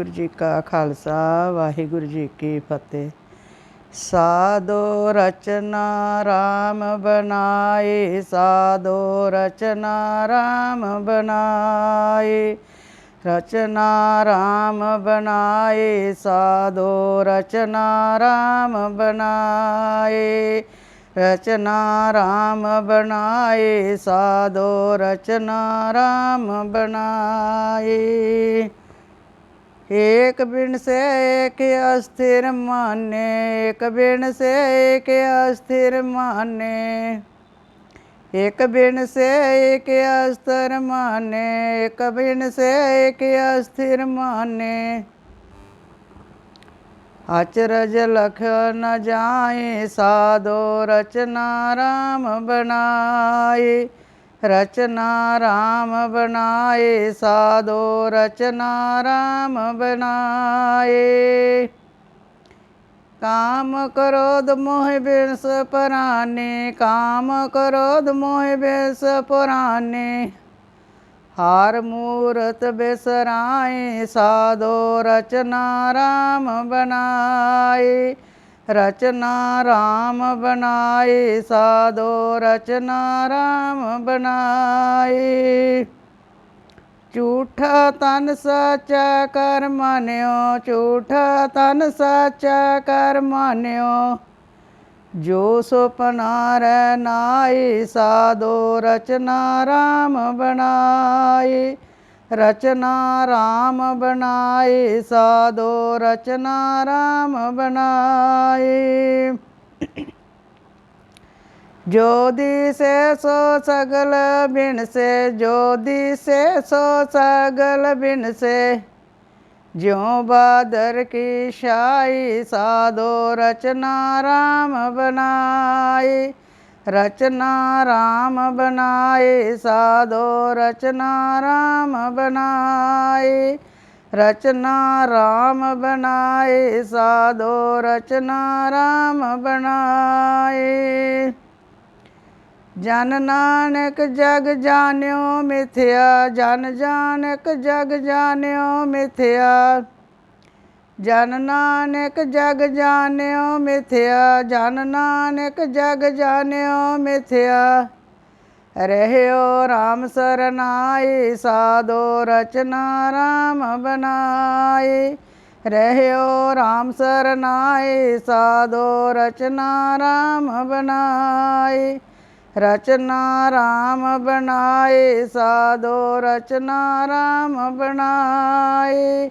ਵਾਹਿਗੁਰੂ ਜੀ ਕਾ ਖਾਲਸਾ, ਵਾਹਿਗੁਰੂ ਜੀ ਕੀ ਫਤਿਹ। ਸਾਧੋ ਰਚਨਾ RAM ਬਨਾਏ ਸਾਧੋ ਰਚਨਾ RAM ਬਨਾਏ ਰਚਨਾ RAM ਬਨਾਏ ਸਾਧੋ ਰਚਨਾ RAM ਬਨਾਏ ਰਚਨਾ RAM ਬਨਾਏ ਸਾਧੋ ਰਚਨਾ RAM ਬਨਾਏ एक बिन से एक अस्थिर माने एक बिन से एक अस्थिर माने एक बिन से एक अस्थिर माने एक बिन से एक अस्थिर माने अचरज लख न जाए साधो रचना राम बनाए ਰਚਨਾ RAM ਬਨਾਏ ਸਾਧੋ ਰਚਨਾ RAM ਬਨਾਏ ਕਾਮ ਕਰੋਦ ਮੋਹ ਬਿਰਸ ਪਰਾਨੇ, ਕਾਮ ਕਰੋਦ ਮੋਹ ਬਿਰਸ ਪਰਾਨੇ। ਹਾਰ ਮੂਰਤ ਬਿਸਰਾਏ, ਸਾਧੋ ਰਚਨਾ RAM ਬਨਾਏ ਰਚਨਾ ਰਾਮ ਬਨਾਏ ਸਾਧੋ ਰਚਨਾ ਰਾਮ ਬਨਾਏ ਝੂਠਾ ਤਨ ਸਚਾ ਕਰ ਮਾਨਿਓ, ਝੂਠਾ ਤਨ ਸਚਾ ਕਰ ਮਾਨਿਓ। ਜੋ ਸੁਪਨਾ ਰਹਿ ਨਾਏ, ਸਾਧੋ ਰਚਨਾ ਰਾਮ ਬਨਾਏ ਰਚਨਾ RAM ਬਣਾਏ, ਸਾਧੋ ਰਚਨਾ RAM ਬਣਾਏ। ਜੋਦੀ ਸੇ ਸੋ ਸਗਲ ਬਿਨ ਸੇ ਜੋਦੀ ਸੇ ਸੋ ਸਗਲ ਬਿਨ ਸੇ ਜਿਉ ਬਾਦਰ ਕੀ ਸ਼ਾਈ ਸਾਧੋ ਰਚਨਾ RAM ਬਣਾਏ। ਰਚਨਾ RAM ਬਨਾਏ ਸਾਧੋ ਰਚਨਾ RAM ਬਨਾਏ ਰਚਨਾ RAM ਬਨਾਏ ਸਾਧੋ ਰਚਨਾ RAM ਬਨਾਏ ਜਨ ਨਾਨਕ ਜਗ ਜਾਣਿਓ ਮਿਥਿਆ, ਜਨ ਜਾਨਕ ਜਗ ਜਾਣਿਓ ਮਿਥਿਆ। ਜਨ ਨਾਨਕ ਜਗ ਜਾਣਿਓ ਮਿਥਿਆ, ਜਨ ਨਾਨਕ ਜਗ ਜਾਣਿਓ ਮਿਥਿਆ। ਰਹਿਓ ਰਾਮ ਸਰਨਾਏ, ਸਾਧੋ ਰਚਨਾ ਰਾਮ ਬਨਾਏ ਰਹਿਓ ਰਾਮ ਸਰਨਾਈ ਸਾਧੋ ਰਚਨਾ ਰਾਮ ਬਨਾਏ ਰਚਨਾ ਰਾਮ ਬਨਾਈ ਸਾਧੋ ਰਚਨਾ ਰਾਮ ਬਨਾਏ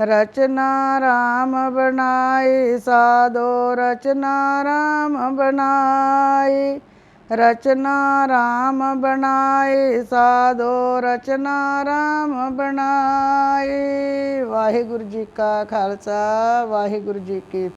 ਰਚਨਾ ਰਾਮ ਬਣਾਈ, ਸਾਧੋ ਰਚਨਾ ਰਾਮ ਬਣਾਏ ਰਚਨਾ ਰਾਮ ਬਣਾਈ, ਸਾਧੋ ਰਚਨਾ ਰਾਮ ਬਣਾਈ। ਵਾਹਿਗੁਰੂ ਜੀ ਕਾ ਖਾਲਸਾ, ਵਾਹਿਗੁਰੂ ਜੀ ਕੀ